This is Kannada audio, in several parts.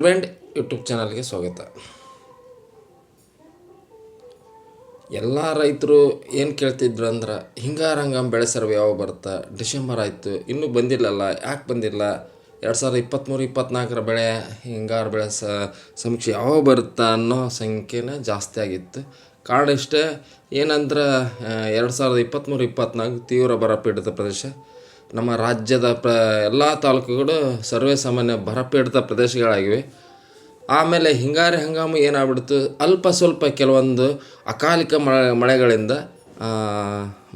ಫ್ರೆಂಡ್ ಯೂಟ್ಯೂಬ್ ಚಾನಲ್ಗೆ ಸ್ವಾಗತ. ಎಲ್ಲ ರೈತರು ಏನು ಕೇಳ್ತಿದ್ರು ಅಂದ್ರೆ ಹಿಂಗಾರ ಹಂಗಾಮು ಬೆಳೆ ಯಾವಾಗ ಬರುತ್ತೆ? ಡಿಸೆಂಬರ್ ಆಯಿತು, ಇನ್ನೂ ಬಂದಿಲ್ಲಲ್ಲ, ಯಾಕೆ ಬಂದಿಲ್ಲ? ಎರಡು ಸಾವಿರದ ಇಪ್ಪತ್ತ್ಮೂರು ಇಪ್ಪತ್ತ್ನಾಲ್ಕರ ಬೆಳೆ ಹಿಂಗಾರು ಬೆಳೆ ಸ ಸಮೀಕ್ಷೆ ಯಾವಾಗ ಬರುತ್ತೆ ಅನ್ನೋ ಸಂಖ್ಯೆನೇ ಜಾಸ್ತಿ ಆಗಿತ್ತು. ಕಾರಣ ಇಷ್ಟೇ, ಏನಂದ್ರೆ ಎರಡು ಸಾವಿರದ ಇಪ್ಪತ್ತ್ಮೂರು ಇಪ್ಪತ್ತ್ನಾಲ್ಕು ತೀವ್ರ ಬರಪೀಡಿತ ಪ್ರದೇಶ. ನಮ್ಮ ರಾಜ್ಯದ ಪ್ರ, ಎಲ್ಲ ತಾಲೂಕುಗಳು ಸರ್ವೇ ಸಾಮಾನ್ಯ ಬರಪೀಡಿತ ಪ್ರದೇಶಗಳಾಗಿವೆ. ಆಮೇಲೆ ಹಿಂಗಾರಿ ಹಂಗಾಮು ಏನಾಗ್ಬಿಡ್ತು? ಅಲ್ಪ ಸ್ವಲ್ಪ ಕೆಲವೊಂದು ಅಕಾಲಿಕ ಮಳೆ, ಮಳೆಗಳಿಂದ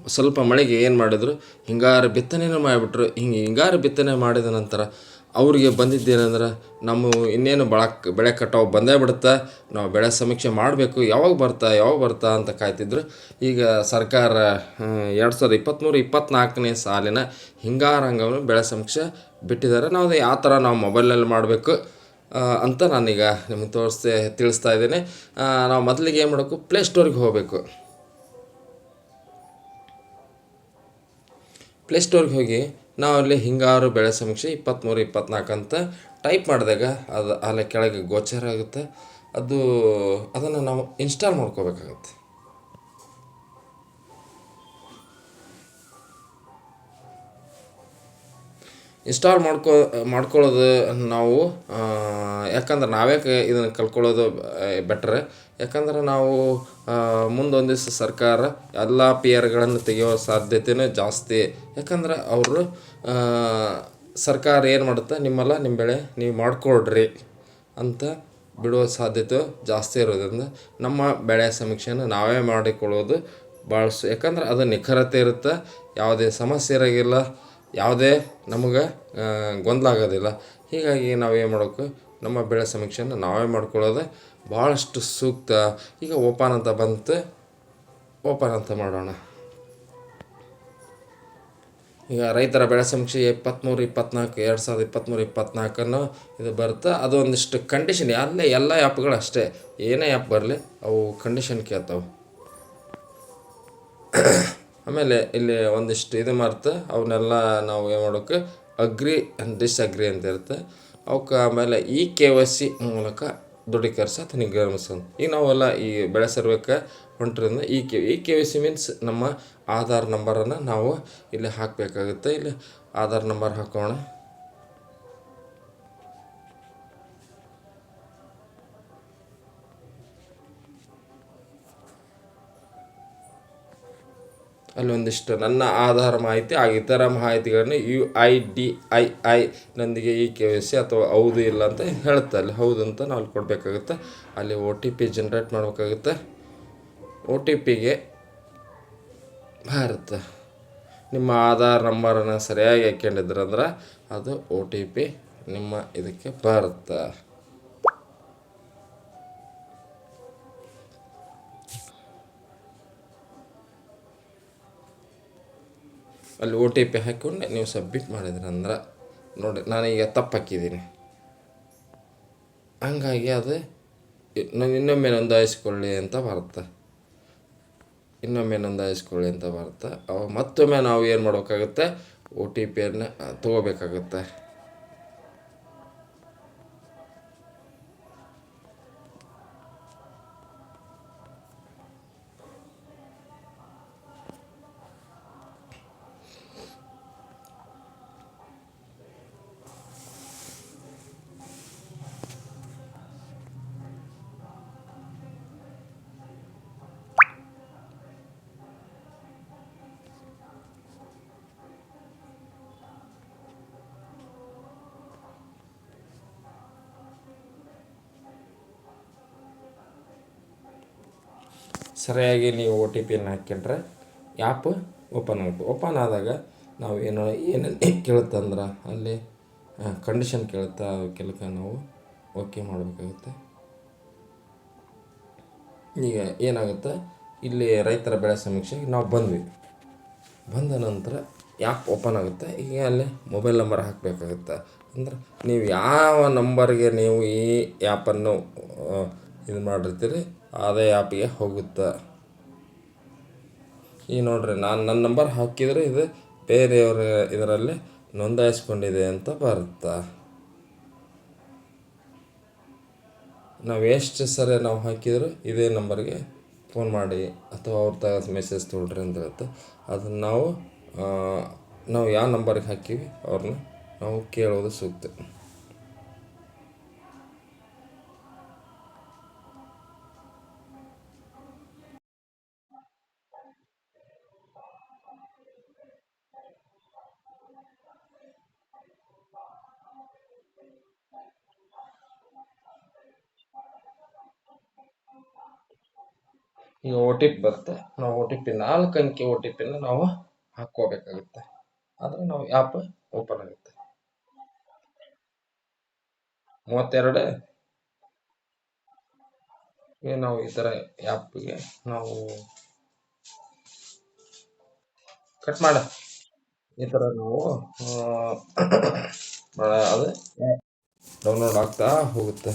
ಸ್ವಲ್ಪ ಮಳೆಗೆ ಏನು ಮಾಡಿದ್ರು? ಹಿಂಗಾರು ಬಿತ್ತನೆಯೂ ಮಾಡಿಬಿಟ್ರು. ಹಿಂಗೆ ಹಿಂಗಾರು ಬಿತ್ತನೆ ಮಾಡಿದ ನಂತರ ಅವರಿಗೆ ಬಂದಿದ್ದೇನೆಂದ್ರೆ, ನಮ್ಮ ಇನ್ನೇನು ಬಳಕ್, ಬೆಳೆ ಕಟಾವು ಬಂದೇ ಬಿಡುತ್ತೆ, ನಾವು ಬೆಳೆ ಸಮೀಕ್ಷೆ ಮಾಡಬೇಕು, ಯಾವಾಗ ಬರ್ತಾ ಯಾವಾಗ ಬರ್ತಾ ಅಂತ ಕಾಯ್ತಿದ್ರು. ಈಗ ಸರ್ಕಾರ ಎರಡು ಸಾವಿರದ ಇಪ್ಪತ್ತ್ಮೂರು ಇಪ್ಪತ್ತ್ನಾಲ್ಕನೇ ಸಾಲಿನ ಹಿಂಗಾರು ಹಂಗಾಮು ಬೆಳೆ ಸಮೀಕ್ಷೆ ಬಿಟ್ಟಿದ್ದಾರೆ. ನಾವು ಅದು ಯಾವ ಥರ ನಾವು ಮೊಬೈಲ್ನಲ್ಲಿ ಮಾಡಬೇಕು ಅಂತ ನಾನೀಗ ನಿಮಗೆ ತೋರಿಸ್ತೆ, ತಿಳಿಸ್ತಾ ಇದ್ದೀನಿ. ನಾವು ಮೊದಲಿಗೆ ಏನು ಮಾಡಬೇಕು ಪ್ಲೇಸ್ಟೋರಿಗೆ ಹೋಗಬೇಕು. ಪ್ಲೇಸ್ಟೋರ್ಗೆ ಹೋಗಿ ನಾವು ಅಲ್ಲಿ ಹಿಂಗಾರು ಬೆಳೆ ಸಮೀಕ್ಷೆ ಇಪ್ಪತ್ತ್ಮೂರು ಇಪ್ಪತ್ತ್ನಾಲ್ಕು ಅಂತ ಟೈಪ್ ಮಾಡಿದಾಗ ಅದು ಅಲ್ಲಿ ಕೆಳಗೆ ಗೋಚರ ಆಗುತ್ತೆ. ಅದು ಅದನ್ನು ನಾವು ಇನ್ಸ್ಟಾಲ್ ಮಾಡ್ಕೋಬೇಕಾಗತ್ತೆ. ಇನ್ಸ್ಟಾಲ್ ಮಾಡ್ಕೊ, ಮಾಡ್ಕೊಳ್ಳೋದು ನಾವು ಯಾಕಂದ್ರೆ ನಾವೇ ಕ- ಇದನ್ನು ಕಲ್ಕೊಳ್ಳೋದು ಬೆಟ್ರ್ ಯಾಕಂದ್ರೆ ನಾವು ಮುಂದೊಂದು ದಿವಸ ಸರ್ಕಾರ ಎಲ್ಲ ಪಿ ಆರ್ಗಳನ್ನು ತೆಗೆಯೋ ಸಾಧ್ಯತೆಯೇ ಜಾಸ್ತಿ. ಯಾಕಂದ್ರೆ ಅವರು ಸರ್ಕಾರ ಏನು ಮಾಡುತ್ತೆ? ನಿಮ್ಮಲ್ಲ ನಿಮ್ಮ ಬೆಳೆ ನೀವು ಮಾಡ್ಕೊಳ್ರಿ ಅಂತ ಬಿಡುವ ಸಾಧ್ಯತೆ ಜಾಸ್ತಿ ಇರೋದ್ರಿಂದ ನಮ್ಮ ಬೆಳೆ ಸಮೀಕ್ಷೆಯನ್ನು ನಾವೇ ಮಾಡಿಕೊಳ್ಳೋದು ಭಾಳ ಸು, ಯಾಕಂದ್ರೆ ಅದು ನಿಖರತೆ ಇರುತ್ತೆ. ಯಾವುದೇ ಸಮಸ್ಯೆ ಇರೋಂಗಿಲ್ಲ. ಯಾವುದೇ ನಮಗೆ ಗೊಂದಲ ಆಗೋದಿಲ್ಲ. ಹೀಗಾಗಿ ಏನು ಮಾಡಬೇಕು? ನಮ್ಮ ಬೆಳೆ ಸಮೀಕ್ಷೆಯನ್ನು ನಾವೇ ಮಾಡ್ಕೊಳ್ಳೋದೇ ಭಾಳಷ್ಟು ಸೂಕ್ತ. ಈಗ ಓಪನ್ ಅಂತ ಬಂತು. ಓಪನ್ ಅಂತ ಮಾಡೋಣ. ಈಗ ರೈತರ ಬೆಳೆ ಸಮೀಕ್ಷೆ ಇಪ್ಪತ್ತ್ಮೂರು ಇಪ್ಪತ್ನಾಲ್ಕು, ಎರಡು ಸಾವಿರದ ಇಪ್ಪತ್ತ್ಮೂರು ಇಪ್ಪತ್ನಾಲ್ಕನ್ನು ಇದು ಬರುತ್ತೆ. ಅದು ಒಂದಿಷ್ಟು ಕಂಡೀಷನ್ ಅಲ್ಲೇ ಎಲ್ಲ ಆ್ಯಪ್ಗಳು ಅಷ್ಟೇ. ಏನೇ ಆ್ಯಪ್ ಬರಲಿ, ಅವು ಕಂಡೀಷನ್ ಕೇಳ್ತಾವೆ. ಆಮೇಲೆ ಇಲ್ಲಿ ಒಂದಿಷ್ಟು ಇದು ಮಾಡ್ತಾ ಅವನ್ನೆಲ್ಲ ನಾವು ಏನು ಮಾಡೋಕೆ ಅಗ್ರಿ ಆ್ಯಂಡ್ ಡಿಸ್ಅಗ್ರಿ ಅಂತ ಇರುತ್ತೆ. ಅವಕ್ಕೆ ಆಮೇಲೆ ಈ ಕೆ ವೈ ಸಿ ಮೂಲಕ ದೃಢೀಕರಿಸ ನಿಗಮಸಂದು ಈಗ ನಾವೆಲ್ಲ ಈ ಬೆಳೆ ಸರ್ವೇಕ್ಕೆ ಹೊಂಟ್ರಿಂದ ಈ ಕೆ ಈ ಕೆ ವೈ ಸಿ ಮೀನ್ಸ್ ನಮ್ಮ ಆಧಾರ್ ನಂಬರನ್ನು ನಾವು ಇಲ್ಲಿ ಹಾಕಬೇಕಾಗುತ್ತೆ. ಇಲ್ಲಿ ಆಧಾರ್ ನಂಬರ್ ಹಾಕೋಣ. ಅಲ್ಲಿ ಒಂದಿಷ್ಟು ನನ್ನ ಆಧಾರ ಮಾಹಿತಿ ಆ ಇತರ ಮಾಹಿತಿಗಳನ್ನು U I D I I ನೊಂದಿಗೆ ಈ ಕೆ ವೈ ಸಿ ಅಥವಾ ಹೌದು ಇಲ್ಲ ಅಂತ ಹೇಳುತ್ತೆ. ಅಲ್ಲಿ ಹೌದು ಅಂತ ನಾವು ಅಲ್ಲಿ ಕೊಡಬೇಕಾಗುತ್ತೆ. ಅಲ್ಲಿ ಒ ಟಿ ಪಿ ಜನ್ರೇಟ್ ಮಾಡಬೇಕಾಗುತ್ತೆ. ಒ ಟಿ ಪಿಗೆ ಭಾರತ ನಿಮ್ಮ ಆಧಾರ್ ನಂಬರನ್ನು ಸರಿಯಾಗಿ ಹಾಕ್ಕೊಂಡಿದ್ರಂದ್ರೆ ಅದು ಒ ಟಿ ಪಿ ನಿಮ್ಮ ಇದಕ್ಕೆ ಬರುತ್ತೆ ಅಲ್ಲಿ ಓ ಟಿ ಪಿ ಹಾಕ್ಕೊಂಡು ನೀವು ಸಬ್ಮಿಟ್ ಮಾಡಿದ್ರಂದ್ರೆ ನೋಡಿ ನಾನೀಗ ತಪ್ಪು ಹಾಕಿದ್ದೀನಿ ಹಂಗಾಗಿ ಅದು ನಾನು ಇನ್ನೊಮ್ಮೆ ನೋಂದಾಯಿಸ್ಕೊಳ್ಳಿ ಅಂತ ಬರುತ್ತೆ ಇನ್ನೊಮ್ಮೆ ನೋಂದಾಯಿಸ್ಕೊಳ್ಳಿ ಅಂತ ಬರುತ್ತೆ ಅವಾಗ ಮತ್ತೊಮ್ಮೆ ನಾವು ಏನು ಮಾಡಬೇಕಾಗುತ್ತೆ? ಒ ಟಿ ಪಿಯನ್ನು ತೊಗೋಬೇಕಾಗುತ್ತೆ. ಸರಿಯಾಗಿ ನೀವು ಒ ಟಿ ಪಿಯನ್ನು ಹಾಕ್ಕೊಂಡ್ರೆ ಆ್ಯಪ್ ಓಪನ್ ಆಗುತ್ತೆ ಓಪನ್ ಆದಾಗ ನಾವು ಏನು ಏನೇನು ಕೇಳುತ್ತಂದ್ರೆ ಅಲ್ಲಿ ಕಂಡೀಷನ್ ಕೇಳುತ್ತಾ ಕೆಲಕ ನಾವು ಓಕೆ ಮಾಡಬೇಕಾಗುತ್ತೆ. ಈಗ ಏನಾಗುತ್ತೆ? ಇಲ್ಲಿ ರೈತರ ಬೆಳೆ ಸಮೀಕ್ಷೆಗೆ ನಾವು ಬಂದ್ವಿ. ಬಂದ ನಂತರ ಆ್ಯಪ್ ಓಪನ್ ಆಗುತ್ತೆ. ಈಗ ಅಲ್ಲಿ ಮೊಬೈಲ್ ನಂಬರ್ ಹಾಕಬೇಕಾಗುತ್ತೆ. ಅಂದ್ರೆ ನೀವು ಯಾವ ನಂಬರ್ಗೆ ನೀವು ಈ ಆ್ಯಪನ್ನು ಇದು ಮಾಡಿರ್ತೀರಿ? ಅದೇ ಆ್ಯಪಿಗೆ ಹೋಗುತ್ತೆ. ಈಗ ನೋಡ್ರಿ, ನಾನು ನನ್ನ ನಂಬರ್ ಹಾಕಿದರೆ ಇದು ಬೇರೆಯವ್ರ ಇದರಲ್ಲಿ ನೋಂದಾಯಿಸ್ಕೊಂಡಿದೆ ಅಂತ ಬರುತ್ತೆ. ನಾವು ಎಷ್ಟು ಸರಿ ನಾವು ಹಾಕಿದ್ರು ಇದೇ ನಂಬರ್ಗೆ ಫೋನ್ ಮಾಡಿ ಅಥವಾ ಅವ್ರ ತಗ ಮೆಸೇಜ್ ತೊಗೊಳ್ರಿ ಅಂತ ಇರುತ್ತೆ ಅದನ್ನು ನಾವು ನಾವು ಯಾವ ನಂಬರ್ಗೆ ಹಾಕೀವಿ ಅವ್ರನ್ನ ನಾವು ಕೇಳೋದು ಸೂಕ್ತ. ಈಗ ಒ ಟಿ ಪಿ ಬರುತ್ತೆ. ನಾವು ಒ ಟಿ ಪಿ ನಾಲ್ಕು ಅಂಕಿ ಒ ಟಿ ಪಿನ ನಾವು ಹಾಕ್ಕೋಬೇಕಾಗುತ್ತೆ. ಆದರೆ ನಾವು ಆ್ಯಪ್ ಓಪನ್ ಆಗುತ್ತೆ. ಮೂವತ್ತೆರಡು. ನಾವು ಈ ಥರ ಆ್ಯಪ್ಗೆ ನಾವು ಕಟ್ ಮಾಡ. ಈ ಥರ ನಾವು ಅದು ಡೌನ್ಲೋಡ್ ಆಗ್ತಾ ಹೋಗುತ್ತೆ.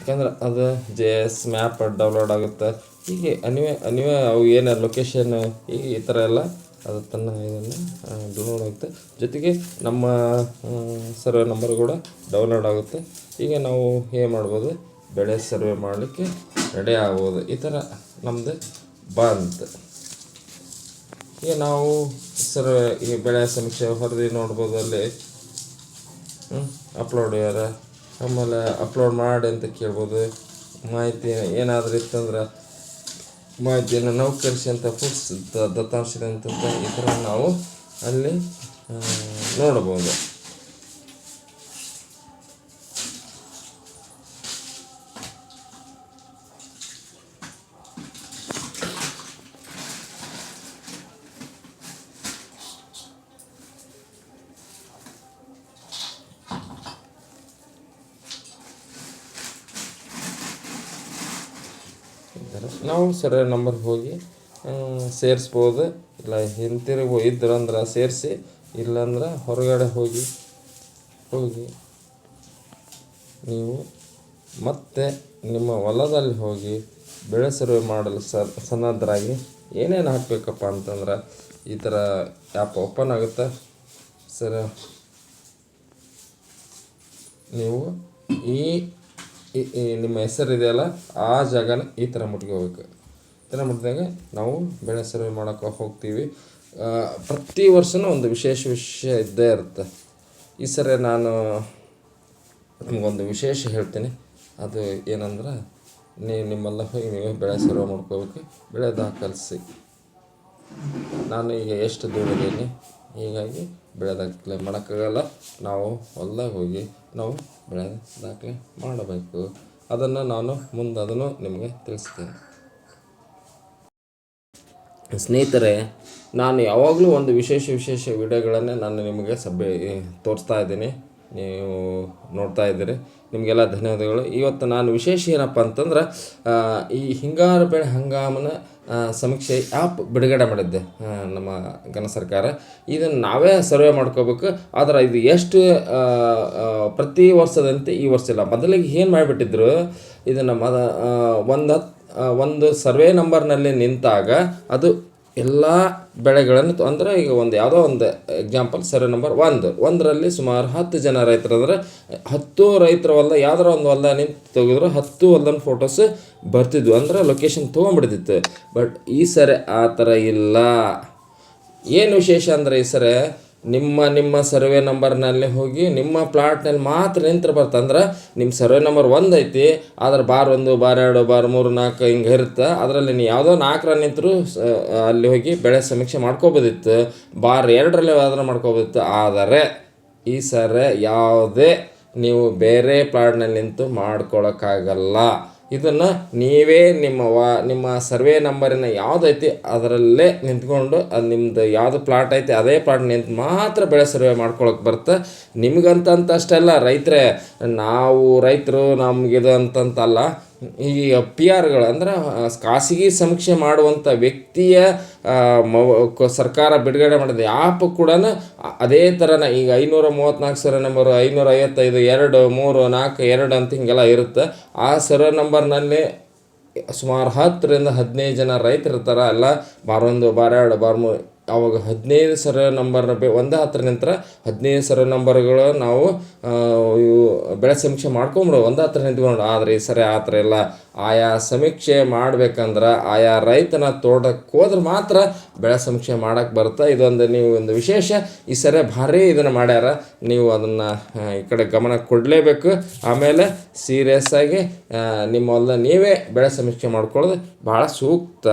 ಯಾಕಂದ್ರೆ ಅದು ಜೆ ಎಸ್ ಮ್ಯಾಪ್ ಡೌನ್ಲೋಡ್ ಆಗುತ್ತೆ. ಹೀಗೆ ಅನಿವೆ ಅನಿವೆ ಅವು ಏನು ಲೊಕೇಶನ್ ಹೀಗೆ ಈ ಥರ ಎಲ್ಲ, ಅದು ತನ್ನ ಇದನ್ನು ಡೌನ್ಲೋಡ್ ಆಗುತ್ತೆ. ಜೊತೆಗೆ ನಮ್ಮ ಸರ್ವೆ ನಂಬರ್ ಕೂಡ ಡೌನ್ಲೋಡ್ ಆಗುತ್ತೆ. ಈಗ ನಾವು ಏನು ಮಾಡ್ಬೋದು? ಬೆಳೆ ಸರ್ವೆ ಮಾಡಲಿಕ್ಕೆ ರೆಡಿ ಆಗ್ಬೋದು. ಈ ಥರ ನಮ್ಮದು ಬಂತು. ಈಗ ನಾವು ಸರ್ವೆ ಈ ಬೆಳೆ ಸಮೀಕ್ಷೆ ಹೊರದಿ ನೋಡ್ಬೋದು ಅಲ್ಲಿ. ಅಪ್ಲೋಡ್ ಯಾರ? ಆಮೇಲೆ ಅಪ್ಲೋಡ್ ಮಾಡಿ ಅಂತ ಕೇಳ್ಬೋದು. ಮಾಹಿತಿ ಏನಾದರೂ ಇತ್ತಂದ್ರೆ ಮಾಹಿತಿಯನ್ನು ನೌಕರಿಸಿ ಅಂತ ಫುಡ್ಸ್ ದತ್ತಾಂಶದಂತ ಈ ಥರ ನಾವು ಅಲ್ಲಿ ನೋಡ್ಬೋದು ಈ ಥರ ನಾವು ಸರ್ವೆ ನಂಬರ್ ಹೋಗಿ ಸೇರಿಸ್ಬೋದು. ಇಲ್ಲ, ಹಿಂತಿರುಗಿ ಇದ್ರಂದ್ರೆ ಸೇರಿಸಿ, ಇಲ್ಲಾಂದ್ರೆ ಹೊರಗಡೆ ಹೋಗಿ ಹೋಗಿ ನೀವು ಮತ್ತೆ ನಿಮ್ಮ ಹೊಲದಲ್ಲಿ ಹೋಗಿ ಬೆಳೆ ಸರ್ವೆ ಮಾಡಲು ಸನ್ನದ್ಧರಾಗಿ ಏನೇನು ಹಾಕಬೇಕಪ್ಪ ಅಂತಂದ್ರೆ ಈ ಥರ ಆ್ಯಪ್ ಓಪನ್ ಆಗುತ್ತೆ? ಸರ್, ನೀವು ಈ ಈ- ನಿಮ್ಮ ಹೆಸರು ಇದೆಯಲ್ಲ, ಆ ಜಾಗನ ಈ ಥರ ಮುಟ್ಕೋಬೇಕು ಈ ಥರ ಮುಟ್ಟಿದಾಗ ನಾವು ಬೆಳೆ ಸರ್ವೆ ಮಾಡೋಕೆ ಹೋಗ್ತೀವಿ. ಪ್ರತಿ ವರ್ಷವೂ ಒಂದು ವಿಶೇಷ ವಿಷಯ ಇದ್ದೇ ಇರುತ್ತೆ. ಈ ಸರಿ ನಾನು ನಿಮಗೊಂದು ವಿಶೇಷ ಹೇಳ್ತೀನಿ. ಅದು ಏನಂದ್ರೆ, ನೀವು ನಿಮ್ಮೆಲ್ಲ ಹೋಗಿ ನೀವು ಬೆಳೆ ಸರ್ವೆ ಮಾಡ್ಕೋಬೇಕು. ಬೆಳೆ ದಾಖಲಿಸಿ ನಾನು ಈಗ ಎಷ್ಟು ದುಡಿದೀನಿ ಹೀಗಾಗಿ ಬೆಳೆ ಮಾಡೋಕ್ಕಾಗಲ್ಲ. ನಾವು ಹೊಲ್ದಾಗ ಹೋಗಿ ನಾವು ಬೆಳೆ ದಾಖಲೆ ಮಾಡಬೇಕು. ಅದನ್ನು ನಾನು ಮುಂದೆ ಅದನ್ನು ನಿಮಗೆ ತಿಳಿಸ್ತೇನೆ. ಸ್ನೇಹಿತರೆ, ನಾನು ಯಾವಾಗಲೂ ಒಂದು ವಿಶೇಷ ವಿಶೇಷ ವಿಡಿಯೋಗಳನ್ನೇ ನಾನು ನಿಮಗೆ ಸಭೆ ತೋರಿಸ್ತಾ ಇದ್ದೀನಿ. ನೀವು ನೋಡ್ತಾ ಇದ್ದೀರಿ. ನಿಮಗೆಲ್ಲ ಧನ್ಯವಾದಗಳು. ಇವತ್ತು ನಾನು ವಿಶೇಷ ಏನಪ್ಪ ಅಂತಂದ್ರೆ ಈ ಹಿಂಗಾರು ಬೆಳೆ ಹಂಗಾಮನ ಸಮೀಕ್ಷೆ ಆ್ಯಪ್ ಬಿಡುಗಡೆ ಮಾಡಿದ್ದೆ ನಮ್ಮ ಘನ ಸರ್ಕಾರ. ಇದನ್ನು ನಾವೇ ಸರ್ವೆ ಮಾಡ್ಕೋಬೇಕು. ಆದರೆ ಇದು ಎಷ್ಟು ಪ್ರತಿ ವರ್ಷದಂತೆ ಈ ವರ್ಷ ಇಲ್ಲ. ಮೊದಲಿಗೆ ಏನು ಮಾಡಿಬಿಟ್ಟಿದ್ರು, ಇದನ್ನು ಮದ ಒಂದು ಒಂದು ಸರ್ವೆ ನಂಬರ್ನಲ್ಲಿ ನಿಂತಾಗ ಅದು ಎಲ್ಲ ಬೆಳೆಗಳನ್ನು ಅಂದರೆ ಈಗ ಒಂದು ಯಾವುದೋ ಒಂದು ಎಕ್ಸಾಂಪಲ್ ಸರಿ ನಂಬರ್ ಒಂದು. ಒಂದರಲ್ಲಿ ಸುಮಾರು ಹತ್ತು ಜನ ರೈತರು ಅಂದರೆ ಹತ್ತು ರೈತರ ಹೊಲ ಯಾವ್ದಾರ ಒಂದು ಹೊಲ ನಿಂತು ತೆಗೆದ್ರು ಹತ್ತು ಹೊಲದ ಫೋಟೋಸ್ ಬರ್ತಿದ್ವು. ಅಂದ್ರೆ ಲೊಕೇಶನ್ ತೊಗೊಂಬಿಡ್ತಿತ್ತು. ಬಟ್ ಈ ಸರಿ ಆ ಥರ ಇಲ್ಲ. ಏನು ವಿಶೇಷ ಅಂದರೆ ಈ ಸರಿ ನಿಮ್ಮ ನಿಮ್ಮ ಸರ್ವೆ ನಂಬರ್ನಲ್ಲಿ ಹೋಗಿ ನಿಮ್ಮ ಪ್ಲಾಟ್ನಲ್ಲಿ ಮಾತ್ರ ನಿಂತ್ರೆ ಬರ್ತಂದ್ರೆ ನಿಮ್ಮ ಸರ್ವೆ ನಂಬರ್ ಒಂದು ಐತಿ, ಆದ್ರೆ ಬಾರ್ ಒಂದು, ಬಾರ್ ಎರಡು, ಬಾರ್ ಮೂರು, ನಾಲ್ಕು ಹಿಂಗೆ ಇರುತ್ತೆ. ಅದರಲ್ಲಿ ನೀವು ಯಾವುದೋ ನಾಲ್ಕರ ನಿಂತರೂ ಅಲ್ಲಿ ಹೋಗಿ ಬೆಳೆ ಸಮೀಕ್ಷೆ ಮಾಡ್ಕೋಬೋದಿತ್ತು. ಬಾರ್ ಎರಡರಲ್ಲಿ ಆದ್ರೆ ಮಾಡ್ಕೋಬೋದಿತ್ತು. ಆದರೆ ಈ ಸರ್ವೆ ಯಾವುದೇ, ನೀವು ಬೇರೆ ಪ್ಲಾಟ್ನಲ್ಲಿ ನಿಂತು ಮಾಡ್ಕೊಳಕ್ಕಾಗಲ್ಲ. ಇದನ್ನು ನೀವೇ ನಿಮ್ಮ ವಾ, ನಿಮ್ಮ ಸರ್ವೆ ನಂಬರಿನ ಯಾವುದೈತಿ ಅದರಲ್ಲೇ ನಿಂತ್ಕೊಂಡು, ಅದು ನಿಮ್ಮದು ಯಾವುದು ಪ್ಲಾಟ್ ಐತಿ ಅದೇ ಪ್ಲಾಟ್ ನಿಂತು ಮಾತ್ರ ಬೆಳೆ ಸರ್ವೆ ಮಾಡ್ಕೊಳಕ್ಕೆ ಬರುತ್ತೆ ನಿಮಗಂತಂತಷ್ಟೆಲ್ಲ ರೈತರೇ, ನಾವು ರೈತರು ನಮಗಿದು ಅಂತಂತಲ್ಲ ಈ ಪಿ ಆರ್ಗಳು ಅಂದ್ರೆ ಖಾಸಗಿ ಸಮೀಕ್ಷೆ ಮಾಡುವಂಥ ವ್ಯಕ್ತಿಯ ಸರ್ಕಾರ ಬಿಡುಗಡೆ ಮಾಡಿದ ಆ್ಯಪ್ ಕೂಡ ಅದೇ ಥರನ ಈಗ ಐನೂರ ಮೂವತ್ತ್ನಾಲ್ಕು ಸರ ನಂಬರ್ ಐನೂರ ಐವತ್ತೈದು, ಎರಡು, ಮೂರು, ನಾಲ್ಕು, ಎರಡು ಅಂತ ಹಿಂಗೆಲ್ಲ ಇರುತ್ತೆ. ಆ ಸರ ನಂಬರ್ನಲ್ಲಿ ಸುಮಾರು ಹತ್ತರಿಂದ ಹದಿನೈದು ಜನ ರೈತರು ಇರ್ತಾರೆ ಎಲ್ಲ ಬಾರೊಂದು ಬಾರೆರಡು ಬಾರ್ ಅವಾಗ ಹದಿನೈದು ಸರ ನಂಬರ್ನ ಬೆ, ಒಂದು ಹತ್ರ ನಿಂತ್ರ ಹದಿನೈದು ಸರ ನಂಬರ್ಗಳು ನಾವು ಇವು ಬೆಳೆ ಸಮೀಕ್ಷೆ ಮಾಡ್ಕೊಂಬಿಡು ಒಂದು ಹತ್ರ ನಿಂತ್ಕೊಂಡು ಆದರೆ ಈ ಸರಿ ಆ ಥರ ಇಲ್ಲ ಆಯಾ ಸಮೀಕ್ಷೆ ಮಾಡ್ಬೇಕಂದ್ರೆ ಆಯಾ ರೈತನ ತೋಟಕ್ಕೆ ಹೋದ್ರೆ ಮಾತ್ರ ಬೆಳೆ ಸಮೀಕ್ಷೆ ಮಾಡೋಕ್ಕೆ ಬರುತ್ತೆ ಇದೊಂದು ನೀವು ಒಂದು ವಿಶೇಷ. ಈ ಸರಿ ಭಾರಿ ಇದನ್ನು ಮಾಡ್ಯಾರ. ನೀವು ಅದನ್ನು ಈ ಕಡೆ ಗಮನ ಕೊಡಲೇಬೇಕು. ಆಮೇಲೆ ಸೀರಿಯಸ್ ಆಗಿ ನಿಮ್ಮ ಹೊಲ್ದ ನೀವೇ ಬೆಳೆ ಸಮೀಕ್ಷೆ ಮಾಡ್ಕೊಳ್ಳೋದು ಭಾಳ ಸೂಕ್ತ.